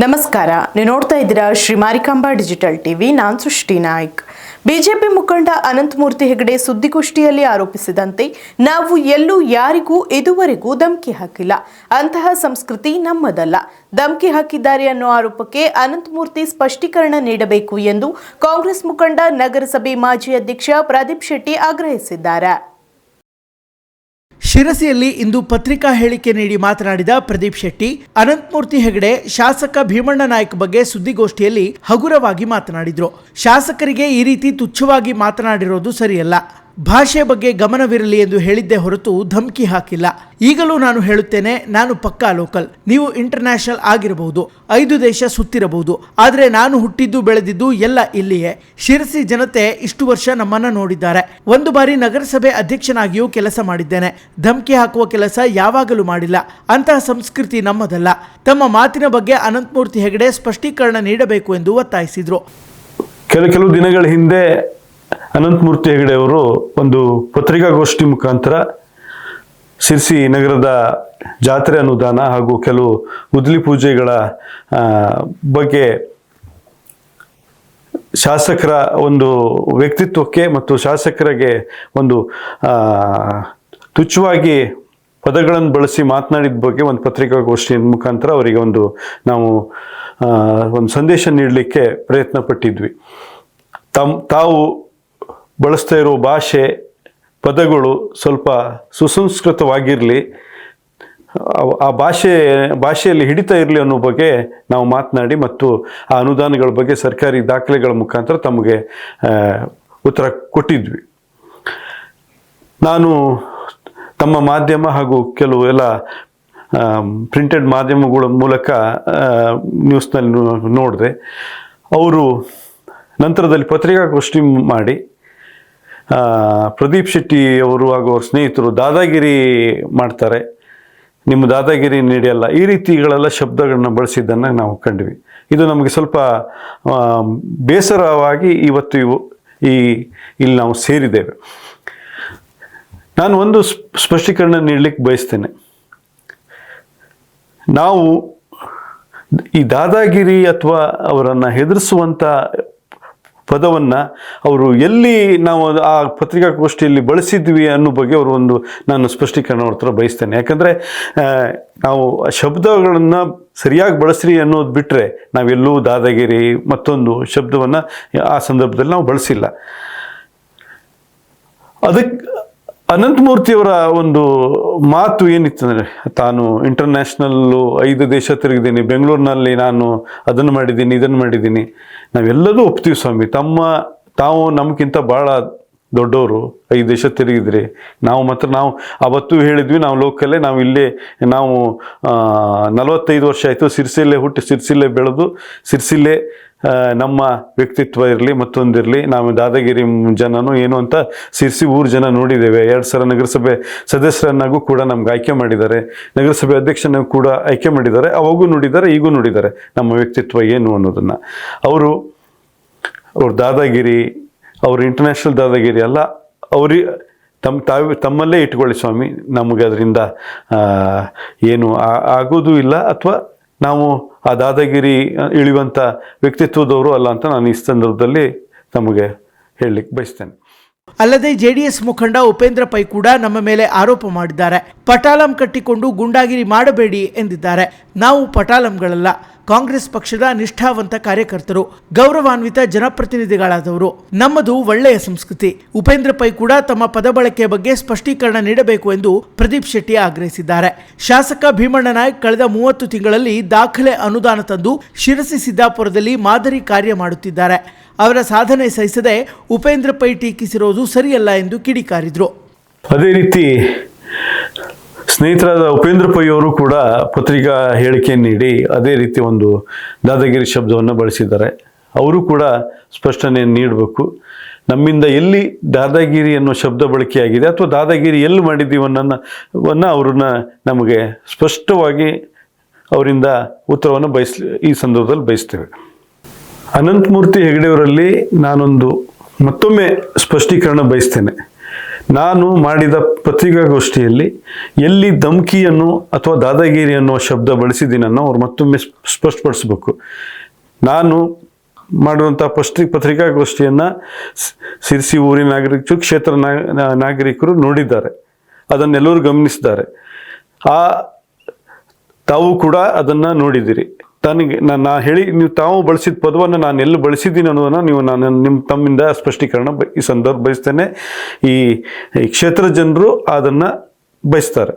ನಮಸ್ಕಾರ. ನೀವು ನೋಡ್ತಾ ಇದ್ದೀರಾ ಶ್ರೀ ಮಾರಿಕಾಂಬಾ ಡಿಜಿಟಲ್ ಟಿವಿ. ನಾನ್ ಸೃಷ್ಟಿ ನಾಯ್ಕ್. ಬಿಜೆಪಿ ಮುಖಂಡ ಅನಂತಮೂರ್ತಿ ಹೆಗಡೆ ಸುದ್ದಿಗೋಷ್ಠಿಯಲ್ಲಿ ಆರೋಪಿಸಿದಂತೆ ನಾವು ಎಲ್ಲೂ ಯಾರಿಗೂ ಇದುವರೆಗೂ ಧಮಕಿ ಹಾಕಿಲ್ಲ. ಅಂತಹ ಸಂಸ್ಕೃತಿ ನಮ್ಮದಲ್ಲ. ಧಮಕಿ ಹಾಕಿದ್ದಾರೆ ಅನ್ನೋ ಆರೋಪಕ್ಕೆ ಅನಂತಮೂರ್ತಿ ಸ್ಪಷ್ಟೀಕರಣ ನೀಡಬೇಕು ಎಂದು ಕಾಂಗ್ರೆಸ್ ಮುಖಂಡ ನಗರಸಭೆ ಮಾಜಿ ಅಧ್ಯಕ್ಷ ಪ್ರದೀಪ್ ಶೆಟ್ಟಿ ಆಗ್ರಹಿಸಿದ್ದಾರೆ. ಶಿರಸಿಯಲ್ಲಿ ಇಂದು ಪತ್ರಿಕಾ ಹೇಳಿಕೆ ನೀಡಿ ಮಾತನಾಡಿದ ಪ್ರದೀಪ್ ಶೆಟ್ಟಿ, ಅನಂತಮೂರ್ತಿ ಹೆಗಡೆ, ಶಾಸಕ ಭೀಮಣ್ಣ ನಾಯ್ಕ ಬಗ್ಗೆ ಸುದ್ದಿಗೋಷ್ಠಿಯಲ್ಲಿ ಹಗುರವಾಗಿ ಮಾತನಾಡಿದ್ರು. ಶಾಸಕರಿಗೆ ಈ ರೀತಿ ತುಚ್ಛವಾಗಿ ಮಾತನಾಡಿರೋದು ಸರಿಯಲ್ಲ. ಭಾಷೆ ಬಗ್ಗೆ ಗಮನವಿರಲಿ ಎಂದು ಹೇಳಿದ್ದೇ ಹೊರತು ಧಮಕಿ ಹಾಕಿಲ್ಲ. ಈಗಲೂ ನಾನು ಹೇಳುತ್ತೇನೆ, ನಾನು ಪಕ್ಕಾ ಲೋಕಲ್. ನೀವು ಇಂಟರ್ನ್ಯಾಷನಲ್ ಆಗಿರಬಹುದು, ಐದು ದೇಶ ಸುತ್ತಿರಬಹುದು. ಆದರೆ ನಾನು ಹುಟ್ಟಿದ್ದು ಬೆಳೆದಿದ್ದು ಎಲ್ಲ ಇಲ್ಲಿಯೇ. ಶಿರಸಿ ಜನತೆ ಇಷ್ಟು ವರ್ಷ ನಮ್ಮನ್ನ ನೋಡಿದ್ದಾರೆ. ಒಂದು ಬಾರಿ ನಗರಸಭೆ ಅಧ್ಯಕ್ಷನಾಗಿಯೂ ಕೆಲಸ ಮಾಡಿದ್ದೇನೆ. ಧಮಕಿ ಹಾಕುವ ಕೆಲಸ ಯಾವಾಗಲೂ ಮಾಡಿಲ್ಲ. ಅಂತಹ ಸಂಸ್ಕೃತಿ ನಮ್ಮದಲ್ಲ. ತಮ್ಮ ಮಾತಿನ ಬಗ್ಗೆ ಅನಂತಮೂರ್ತಿ ಹೆಗಡೆ ಸ್ಪಷ್ಟೀಕರಣ ನೀಡಬೇಕು ಎಂದು ಒತ್ತಾಯಿಸಿದ್ರು. ಕೆಲ ಕೆಲವು ದಿನಗಳ ಹಿಂದೆ ಅನಂತಮೂರ್ತಿ ಹೆಗಡೆ ಅವರು ಒಂದು ಪತ್ರಿಕಾಗೋಷ್ಠಿ ಮುಖಾಂತರ ಸಿರ್ಸಿ ನಗರದ ಜಾತ್ರೆ ಅನುದಾನ ಹಾಗೂ ಕೆಲವು ಉದ್ಲಿ ಪೂಜೆಗಳ ಬಗ್ಗೆ ಶಾಸಕರ ಒಂದು ವ್ಯಕ್ತಿತ್ವಕ್ಕೆ ಮತ್ತು ಶಾಸಕರಿಗೆ ಒಂದು ತುಚ್ಛವಾಗಿ ಪದಗಳನ್ನು ಬಳಸಿ ಮಾತನಾಡಿದ ಬಗ್ಗೆ ಒಂದು ಪತ್ರಿಕಾಗೋಷ್ಠಿಯ ಮುಖಾಂತರ ಅವರಿಗೆ ಒಂದು ನಾವು ಒಂದು ಸಂದೇಶ ನೀಡಲಿಕ್ಕೆ ಪ್ರಯತ್ನ ಪಟ್ಟಿದ್ವಿ ತಮ್, ತಾವು ಬಳಸ್ತಾ ಇರೋ ಭಾಷೆ, ಪದಗಳು ಸ್ವಲ್ಪ ಸುಸಂಸ್ಕೃತವಾಗಿರಲಿ, ಆ- ಭಾಷೆ, ಭಾಷೆಯಲ್ಲಿ ಹಿಡಿತಾ ಇರಲಿ ಅನ್ನೋ ಬಗ್ಗೆ ನಾವು ಮಾತನಾಡಿ ಮತ್ತು ಆ ಅನುದಾನಗಳ ಬಗ್ಗೆ ಸರ್ಕಾರಿ ದಾಖಲೆಗಳ ಮುಖಾಂತರ ತಮಗೆ ಉತ್ತರ ಕೊಟ್ಟಿದ್ವಿ. ನಾನು ತಮ್ಮ ಮಾಧ್ಯಮ ಹಾಗೂ ಕೆಲವು ಎಲ್ಲ ಪ್ರಿಂಟೆಡ್ ಮಾಧ್ಯಮಗಳ ಮೂಲಕ ನ್ಯೂಸ್ನಲ್ಲಿ ನೋಡಿದೆ. ಅವರು ನಂತರದಲ್ಲಿ ಪತ್ರಿಕಾಗೋಷ್ಠಿ ಮಾಡಿ ಪ್ರದೀಪ್ ಶೆಟ್ಟಿ ಅವರು ಹಾಗೂ ಅವ್ರ ಸ್ನೇಹಿತರು ದಾದಾಗಿರಿ ಮಾಡ್ತಾರೆ. ನಿಮ್ಮ ದಾದಾಗಿರಿ ನೀಡಿಯಲ್ಲ, ಈ ರೀತಿಗಳೆಲ್ಲ ಶಬ್ದಗಳನ್ನ ಬಳಸಿದ್ದನ್ನು ನಾವು ಕಂಡ್ವಿ. ಇದು ನಮಗೆ ಸ್ವಲ್ಪ ಬೇಸರವಾಗಿ ಇವತ್ತು ಇವು, ಈ, ಇಲ್ಲಿ ನಾವು ಸೇರಿದ್ದೇವೆ. ನಾನು ಒಂದು ಸ್ಪ- ಸ್ಪಷ್ಟೀಕರಣ ನೀಡಲಿಕ್ಕೆ ಬಯಸ್ತೇನೆ. ನಾವು ಈ ದಾದಾಗಿರಿ ಅಥವಾ ಅವರನ್ನು ಹೆದರಿಸುವಂಥ ಪದವನ್ನು ಅವರು ಎಲ್ಲಿ ನಾವು ಆ ಪತ್ರಿಕಾಗೋಷ್ಠಿಯಲ್ಲಿ ಬಳಸಿದ್ವಿ ಅನ್ನೋ ಬಗ್ಗೆ ಅವರು ಒಂದು ನಾನು ಸ್ಪಷ್ಟೀಕರಣ ಅವ್ರ ಹತ್ರ ಬಯಸ್ತೇನೆ. ಯಾಕಂದರೆ ನಾವು ಶಬ್ದಗಳನ್ನು ಸರಿಯಾಗಿ ಬಳಸ್ರಿ ಅನ್ನೋದು ಬಿಟ್ಟರೆ ನಾವೆಲ್ಲೂ ದಾದಾಗಿರಿ ಮತ್ತೊಂದು ಶಬ್ದವನ್ನು ಆ ಸಂದರ್ಭದಲ್ಲಿ ನಾವು ಬಳಸಿಲ್ಲ. ಅದಕ್ಕೆ ಅನಂತಮೂರ್ತಿಯವರ ಒಂದು ಮಾತು ಏನಿತ್ತು ಅಂದರೆ, ತಾನು ಇಂಟರ್ನ್ಯಾಷನಲ್ಲು ಐದು ದೇಶ ತಿರುಗಿದ್ದೀನಿ, ಬೆಂಗಳೂರಿನಲ್ಲಿ ನಾನು ಅದನ್ನು ಮಾಡಿದ್ದೀನಿ, ಇದನ್ನು ಮಾಡಿದ್ದೀನಿ. ನಾವೆಲ್ಲದೂ ಒಪ್ತೀವಿ ಸ್ವಾಮಿ. ತಮ್ಮ, ತಾವು ನಮಗಿಂತ ಭಾಳ ದೊಡ್ಡವರು, ಐದು ದೇಶ ತಿರುಗಿದ್ರಿ. ನಾವು ಮಾತ್ರ, ನಾವು ಅವತ್ತು ಹೇಳಿದ್ವಿ, ನಾವು ಲೋಕಲ್ಲೇ, ನಾವು ಇಲ್ಲೇ, ನಾವು ನಲವತ್ತೈದು ವರ್ಷ ಆಯಿತು, ಸಿರ್ಸಿಲ್ಲೇ ಹುಟ್ಟಿ, ಸಿರ್ಸಿಲ್ಲೇ ಬೆಳೆದು, ಸಿರ್ಸಿಲ್ಲೇ ನಮ್ಮ ವ್ಯಕ್ತಿತ್ವ ಇರಲಿ, ಮತ್ತೊಂದಿರಲಿ, ನಾವು ದಾದಾಗಿರಿ ಜನನು ಏನು ಅಂತ ಸಿರಿಸಿ ಊರು ಜನ ನೋಡಿದ್ದೇವೆ. ಎರಡು ಸಲ ನಗರಸಭೆ ಸದಸ್ಯರನ್ನಾಗೂ ಕೂಡ ನಮ್ಗೆ ಆಯ್ಕೆ ಮಾಡಿದ್ದಾರೆ. ನಗರಸಭೆ ಅಧ್ಯಕ್ಷನಾಗೂ ಕೂಡ ಆಯ್ಕೆ ಮಾಡಿದ್ದಾರೆ. ಅವಾಗೂ ನೋಡಿದ್ದಾರೆ, ಈಗೂ ನೋಡಿದ್ದಾರೆ. ನಮ್ಮ ವ್ಯಕ್ತಿತ್ವ ಏನು ಅನ್ನೋದನ್ನು. ಅವರು ಅವ್ರ ದಾದಾಗಿರಿ, ಅವ್ರ ಇಂಟರ್ನ್ಯಾಷನಲ್ ದಾದಾಗಿರಿ ಅಲ್ಲ, ಅವ್ರಿ ತಮ್ಮ ತಾವು, ತಮ್ಮಲ್ಲೇ ಇಟ್ಕೊಳ್ಳಿ ಸ್ವಾಮಿ. ನಮಗೆ ಅದರಿಂದ ಏನು ಆಗೋದು ಇಲ್ಲ, ಅಥವಾ ನಾವು ಆ ದಾದಗಿರಿ ಇಳಿಯುವಂಥ ವ್ಯಕ್ತಿತ್ವದವರು ಅಲ್ಲ ಅಂತ ನಾನು ಈ ಸಂದರ್ಭದಲ್ಲಿ ನಮಗೆ ಹೇಳಲಿಕ್ಕೆ ಬಯಸ್ತೇನೆ. ಅಲ್ಲದೆ ಜೆಡಿಎಸ್ ಮುಖಂಡ ಉಪೇಂದ್ರ ಪೈ ಕೂಡ ನಮ್ಮ ಮೇಲೆ ಆರೋಪ ಮಾಡಿದ್ದಾರೆ. ಪಟಾಲಂ ಕಟ್ಟಿಕೊಂಡು ಗುಂಡಾಗಿರಿ ಮಾಡಬೇಡಿ ಎಂದಿದ್ದಾರೆ. ನಾವು ಪಟಾಲಂಗಳಲ್ಲ. ಕಾಂಗ್ರೆಸ್ ಪಕ್ಷದ ನಿಷ್ಠಾವಂತ ಕಾರ್ಯಕರ್ತರು, ಗೌರವಾನ್ವಿತ ಜನಪ್ರತಿನಿಧಿಗಳಾದವರು. ನಮ್ಮದು ಒಳ್ಳೆಯ ಸಂಸ್ಕೃತಿ. ಉಪೇಂದ್ರ ಪೈ ಕೂಡ ತಮ್ಮ ಪದ ಬಳಕೆಯ ಬಗ್ಗೆ ಸ್ಪಷ್ಟೀಕರಣ ನೀಡಬೇಕು ಎಂದು ಪ್ರದೀಪ್ ಶೆಟ್ಟಿ ಆಗ್ರಹಿಸಿದ್ದಾರೆ. ಶಾಸಕ ಭೀಮಣ್ಣ ನಾಯ್ಕ್ ಕಳೆದ ಮೂವತ್ತು ತಿಂಗಳಲ್ಲಿ ದಾಖಲೆ ಅನುದಾನ ತಂದು ಶಿರಸಿ ಸಿದ್ದಾಪುರದಲ್ಲಿ ಮಾದರಿ ಕಾರ್ಯ ಮಾಡುತ್ತಿದ್ದಾರೆ. ಅವರ ಸಾಧನೆ ಸಹಿಸದೆ ಉಪೇಂದ್ರ ಪೈ ಟೀಕಿಸಿರೋದು ಸರಿಯಲ್ಲ ಎಂದು ಕಿಡಿಕಾರಿದ್ರು. ಅದೇ ರೀತಿ ಸ್ನೇಹಿತರಾದ ಉಪೇಂದ್ರ ಪೈ ಅವರು ಕೂಡ ಪತ್ರಿಕಾ ಹೇಳಿಕೆ ನೀಡಿ ಅದೇ ರೀತಿ ಒಂದು ದಾದಾಗಿರಿ ಶಬ್ದವನ್ನು ಬಳಸಿದ್ದಾರೆ. ಅವರು ಕೂಡ ಸ್ಪಷ್ಟನೆ ನೀಡಬೇಕು. ನಮ್ಮಿಂದ ಎಲ್ಲಿ ದಾದಾಗಿರಿ ಅನ್ನೋ ಶಬ್ದ ಬಳಕೆಯಾಗಿದೆ ಅಥವಾ ದಾದಾಗಿರಿ ಎಲ್ಲಿ ಮಾಡಿದ್ದೀವಿ ಅನ್ನೋನ್ನ ವನ್ನ ಅವ್ರನ್ನ ನಮಗೆ ಸ್ಪಷ್ಟವಾಗಿ ಅವರಿಂದ ಉತ್ತರವನ್ನು ಬಯಸ್, ಈ ಸಂದರ್ಭದಲ್ಲಿ ಬಯಸ್ತೇವೆ. ಅನಂತಮೂರ್ತಿ ಹೆಗಡೆಯವರಲ್ಲಿ ನಾನೊಂದು ಮತ್ತೊಮ್ಮೆ ಸ್ಪಷ್ಟೀಕರಣ ಬಯಸ್ತೇನೆ. ನಾನು ಮಾಡಿದ ಪತ್ರಿಕಾಗೋಷ್ಠಿಯಲ್ಲಿ ಎಲ್ಲಿ ಧಮ್ಕಿಯನ್ನು ಅಥವಾ ದಾದಾಗಿರಿ ಅನ್ನೋ ಶಬ್ದ ಬಳಸಿದ್ದೀನನ್ನು ಅವ್ರು ಮತ್ತೊಮ್ಮೆ ಸ್ಪಷ್ಟಪಡಿಸಬೇಕು. ನಾನು ಮಾಡುವಂಥ ಪತ್ರಿ ಪತ್ರಿಕಾಗೋಷ್ಠಿಯನ್ನು ಸಿರಿಸಿ ಊರಿನ ನಾಗರಿಕರು, ಕ್ಷೇತ್ರ ನಾಗರಿಕರು ನೋಡಿದ್ದಾರೆ. ಅದನ್ನೆಲ್ಲರೂ ಗಮನಿಸಿದ್ದಾರೆ. ಆ, ತಾವು ಕೂಡ ಅದನ್ನು ನೋಡಿದ್ದೀರಿ. ತನಗೆ ನಾನು ನಾ ಹೇಳಿ, ನೀವು ತಾವು ಬಳಸಿದ ಪದವನ್ನು ನಾನು ಎಲ್ಲಿ ಬಳಸಿದ್ದೀನಿ ಅನ್ನೋದನ್ನು ನೀವು ನಾನು ನಿಮ್ಮ ತಮ್ಮಿಂದ ಸ್ಪಷ್ಟೀಕರಣ ಈ ಸಂದರ್ಭ ಬಯಸ್ತೇನೆ. ಈ ಕ್ಷೇತ್ರ ಜನರು ಅದನ್ನು ಬಯಸ್ತಾರೆ.